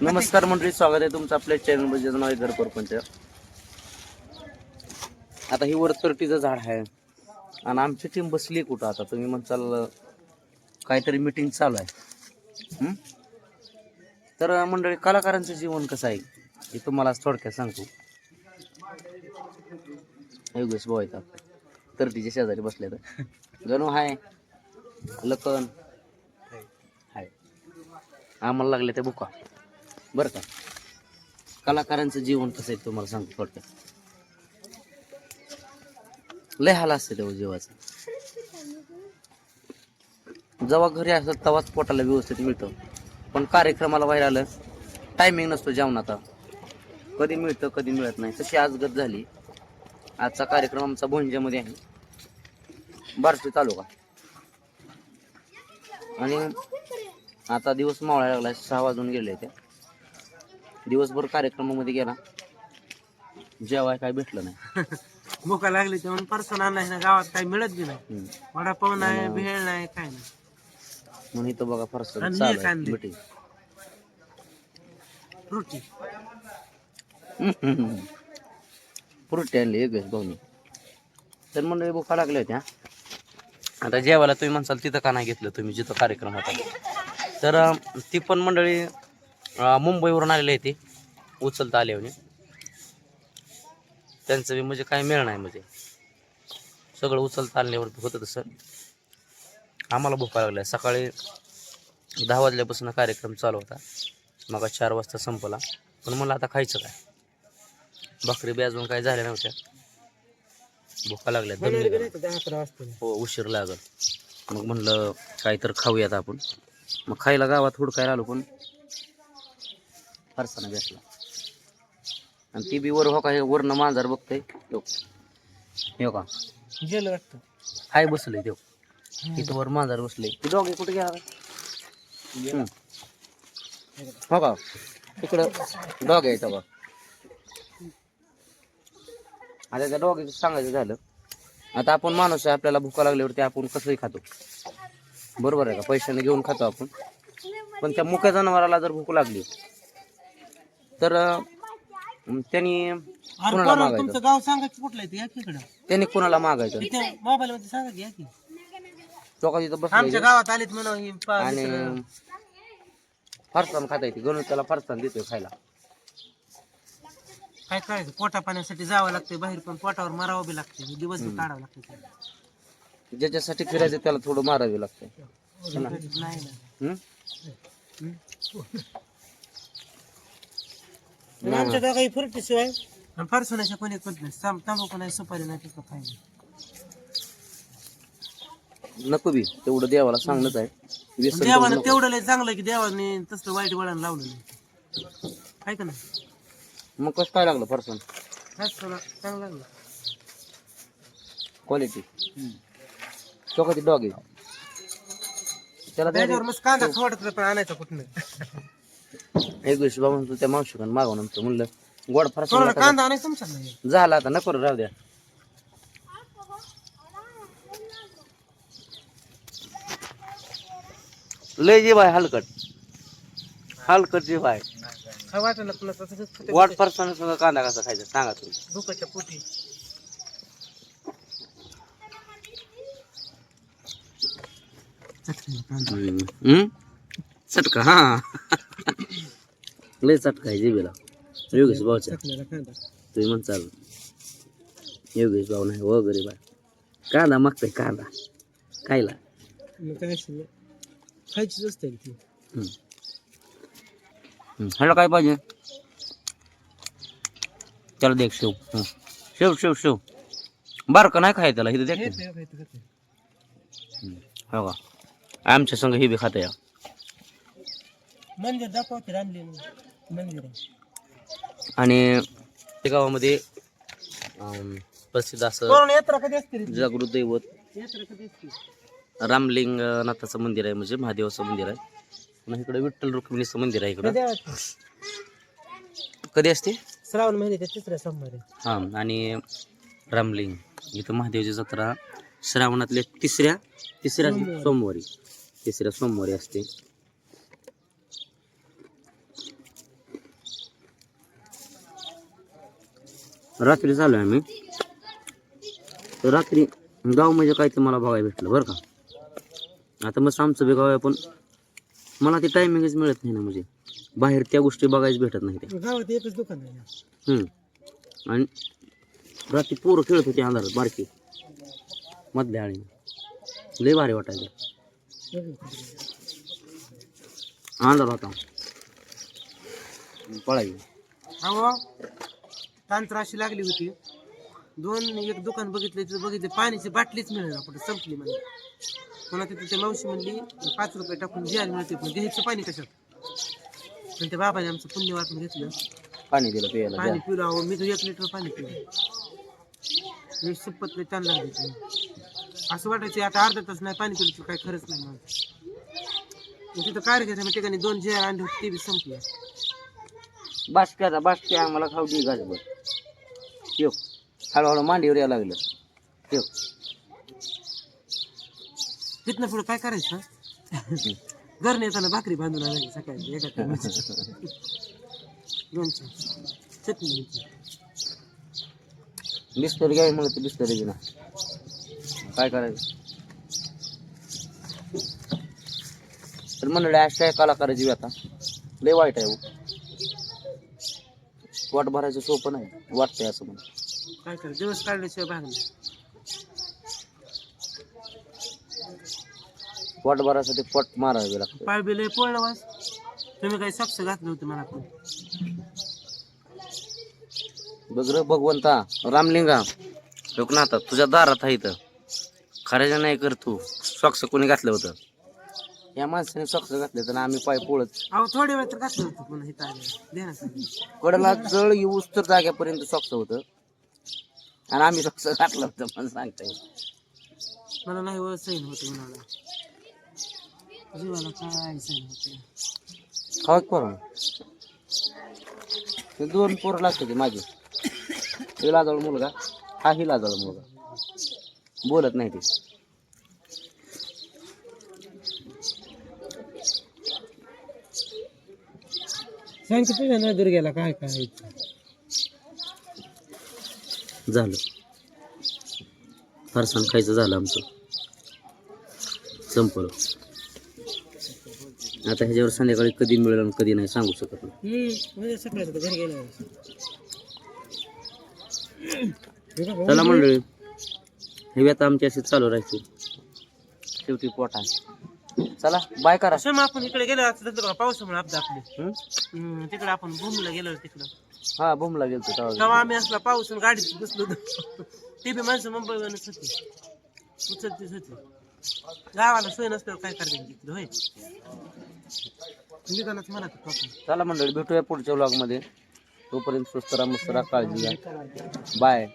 नमस्कार मंडळी स्वागत आहे तुमचं आपल्या चॅनलमध्ये. नाव आहे घर परपंच आता ही वरतरटीचं झाड आहे. आणि आमची टीम बसली कुठं आता? तुम्ही म्हणताल काहीतरी मिटिंग चालू आहे. तर मंडळी कलाकारांचं जीवन कसं आहे? हे तुम्हाला थोडक्यात सांगतो. योगेश भाऊ आहेत आपले. तिच्या शेजारी बसले तर गणू हाय. लखन. हाय. आम्हाला लागले ते बुका. बरं का. कलाकारांचं जीवन कसं आहे तुम्हाला सांगतो थोडक्यात. लय हाल असते तेव्हा जीवाचं. जेव्हा घरी असतात तेव्हाच पोटाला व्यवस्थित मिळतं. पण कार्यक्रमाला बाहेर आलं टायमिंग नसतो जेवणाचा. कधी मिळतं कधी मिळत नाही. तशी आजगत झाली. आजचा कार्यक्रम आमचा भोंजेमध्ये आहे. बारशी तालुका. आणि आता दिवस मावळायला लागला सहा वाजून गेले त्या दिवसभर कार्यक्रमामध्ये गेला. जेवाय काय भेटलं नाही. भुका लागली म्हणून पर्सन आणलाय ना गावात काही मिळत बी नाही. हम्म. वडापाव नाही भेळ नाही काय नाही. म्हणून इथं बघा फारस आणि चालू आहे. रोटी. फ्रुटी आणली एक भाऊनी. तर मंडळी भुका लागल्या होत्या. आता जेवायला तुम्ही म्हणसाल तिथं का नाही घेतलं तुम्ही जिथं कार्यक्रम होता. तर अं, ती पण मंडळी मुंबईवरून आलेली आहे ती. उचलता आले म्हणे त्यांचं बी म्हणजे काय मिळ नाही म्हणजे. सगळं उचलता आणल्यावर होतं तसं. आम्हाला भुका लागल्या सकाळी दहा वाजल्यापासून कार्यक्रम चालू होता. मग चार वाजता संपला. पण मला आता खायचं काय? भाकरी बी अजून काय झाल्या नव्हत्या. भुका लागल्या हो उशीर लागल. मग म्हणलं काय तर खाऊयात आपण. मग खायला गावात हुडकायला आलो पण फरसाना भेटला. आणि ती बी वर हो का हे वरनं मांजर बघतंय. तो हे का? गेलं वाटतं. हाय बसलंय तो तिथं वर मांजर बसले ती डॉगे कुठे गेला. हो का? तिकडं डॉग आहे बघ. आता त्या डॉगीचं सांगायचं झालं. आता आपण माणूस आहे आपल्याला भुका लागल्यावरती आपण कसंही खातो. बरोबर आहे का? पैशाने घेऊन खातो आपण. पण त्या मुक्या जनावराला जर भूक लागली तर त्यांनी कुणाला मागायचं? तुमचं गाव सांगायचं कुठलं आहे ते या की इकडं? त्यांनी कुणाला मागायचं? इथे मोबाईल मध्ये सांगा की या की. चौका तिथं आमच्या बसले गावात आलीत म्हणून ही पा- आणि दुसरं- फरसाण खाता येते गणू त्याला फरसाण देतोय खायला. काय करायचं? पोटा पाण्यासाठी जावं लागते बाहेर पण पोटावर मारावं बी लागते दिवसभर काढावं लागते ज्याच्यासाठी फिरायचं त्याला थोडं मारावे लागतंय. नाही नाही. हम्म? आणि आमच्या दोघाही फुरटी शिवाय. फरसुण्याच्या कोणी कोण नाही. तां- तांबाखू नाही सुपारी नाही तिथं फायदा नको बी तेवढं देवाला सांगणंच आहे. व्यसन करू देवानं नको. तेवढं लय चांगलं की देवाने तसलं वाईट वळण लावलं नाही. काय का नाही? मग कसं काय लागलं फरसाण? फरसुणा चांगलं लागलं. क्वालिटी ती डॉग आहे. त्याला त्याच्यावर मस्त कांदा खवडत पण आणायचा कुठं एक दिवशी बाबा म्हणतो त्या मावशीकडे मागव नंतर म्हणलं. गोड कांदा आणायचा तुमच्या देऊ. झालं आता नको राहू द्या. लय जीव आहे हलकट. हलकट जीव आहे. काय वाटलं पुन्हा तसंच खाते. गोड फरसाण सुद्धा कांदा कसा खायचा सांगा तुम्ही. भुकाच्या पोटी. हम्म? चटका हा. लय चटका आहे जिबीला योगेश भाऊच्या. तुम्ही म्हणचाल योगेश भाऊ नाही वगैरे बा कांदा मागतोय कांदा. खायला. खायचीच असते. ह्याला काय पाहिजे? त्याला देख शेव. हं. शेव शेव शेव. बारकं नाही खाय त्याला इथं देख. हे हे हे. हो का? आमच्या संग हे बी खाता या. मंदिर दाखवते आणले मंदिर आणि त्या गावामध्ये प्रसिद्ध असं कोरोना यात्रा कधी असते रे? जागृत दैवत. यात्रा कधी असते रामलिंगनाथाचं मंदिर आहे म्हणजे महादेवाचं मंदिर आहे. पुन्हा इकडे विठ्ठल रुक्मिणीचं मंदिर आहे इकडं. कधी असते? कधी असते? श्रावण महिन्याच्या तिसऱ्या सोमवारी. हां आणि रामलिंग. इथं महादेवाची जत्रा श्रावणातल्या तिसऱ्या तिसऱ्या सोमवारी. सोमवारी. तिसऱ्या सोमवारी असते. रात्री चालू आहे आम्ही. तर रात्री गाव म्हणजे काय ते मला बघायला भेटलं बरं का. आता मस्त आमचं बी गाव आहे पण मला ते टायमिंगच मिळत नाही ना म्हणजे. बाहेर त्या गोष्टी बघायच भेटत नाही त्या. गावात एकच दुकान आहे. आणि रात्री पोरं खेळत होती अंधारात बारकी. मधल्या आळीने. लय भारी वाटायचं. अंधार होता. पळायची. अहो तांत्र अशी लागली होती. दोन एक दुकान बघितले तर बघितले पाण्याची बाटलीच मिळेना कुठे संपली म्हणजे पुन्हा तिथे त्या मावशी म्हणली पाच रुपये टाकून घ्यायला मिळते पण घ्यायचं पाणी कशात? पण त्या बाबाने आमचं पुण्य वाटून घेतलं. पाणी दिलं प्यायला पाणी. पिलं अहो मी तर एक लिटर पाणी पिलं मी शपथ लई ताण लागली होती. असं वाटायचं आता अर्धा तास नाही पाणी पिलं तर काय खरंच नाही मला मग तिथं काय घ्यायचं मग ठिकाणी दोन जेर आणले होते ते बी संपले. बाष्प्याचा बाष्प्या आम्हाला खाऊ दे गाजभर. ठेव. हळूहळू मांडीवर यायला लागलं. ठेव. तिथनं पुढे काय करायचं? घर नेताना भाकरी बांधून आणायची सकाळी एका टायमाची. दोन चटणी. बिस्तर घ्यावी म्हणलं तर बिस्तर घे ना. काय करायचं? तर म्हणलं अशा कलाकाराची व्यथा लय वाईट आहे हो. पोट भरायचं सोपं नाही वाटतंय असं म्हणून काय करायचं दिवस काढल्याशिवाय भागलं पोट भरायसाठी पोट मारावे लागतं. पाय बिल पोळलं वास तुम्ही काही सक्ष घातलं होतं मला पण. बघ रे भगवंता रामलिंगा लोकनाथा तुझ्या दारात आहे इथं. खऱ्याच्या नाही कर तू. सॉक्स कोणी घातलं होतं? या माणसाने सॉक्स घातले तर आम्ही पाय पोळत. अहो थोड्या वेळ तर घातलं होतं पुन्हा इथं आलं देण्यासाठी कडला जळ येऊस तर जाग्यापर्यंत सॉक्स होतं. आणि आम्ही सॉक्स घातलं होतं पण सांगता येईल. मला नाही व सैन होते उन्हाळा जीवाला काय सैन होते? पोरं ते दोन पोरं लागते ते माझे हे लाजाळू मुलगा. हा ही लाजाळू मुलगा. बोलत नाही ते. सांग की तुझ्या नजर गेला काय काय झालं. फरसाण खायचं झालं आमचं. संपलं. आता ह्याच्यावर संध्याकाळी कधी मिळेल आणि कधी नाही सांगू शकत नाही. म्हणजे घरी चला मंडळी. हे व्यथा आमची अशी चालू राहायची. शेवटी पोटा चला बाय करा. असं आपण इकडे गेलो बघा पावसामुळे अपघात आपली हं? हम्म, तिकडे आपण भूमीला गेलो तिकडं. हा बुमला गेलतो तेव्हा. तेव्हा आम्ही असला पाऊस आणि गाडीत बसलो होतो. ते बी माणसं मुंबईवरच होती. उचलतीच होती. गावाला सोय नसल्यावर काय करायचं तिकडे होय? निघालच चला मंडळी भेटूया पुढच्या vlog मध्ये. तोपर्यंत स्वस्त राहा मस्त राहा काळजी घ्या. बाय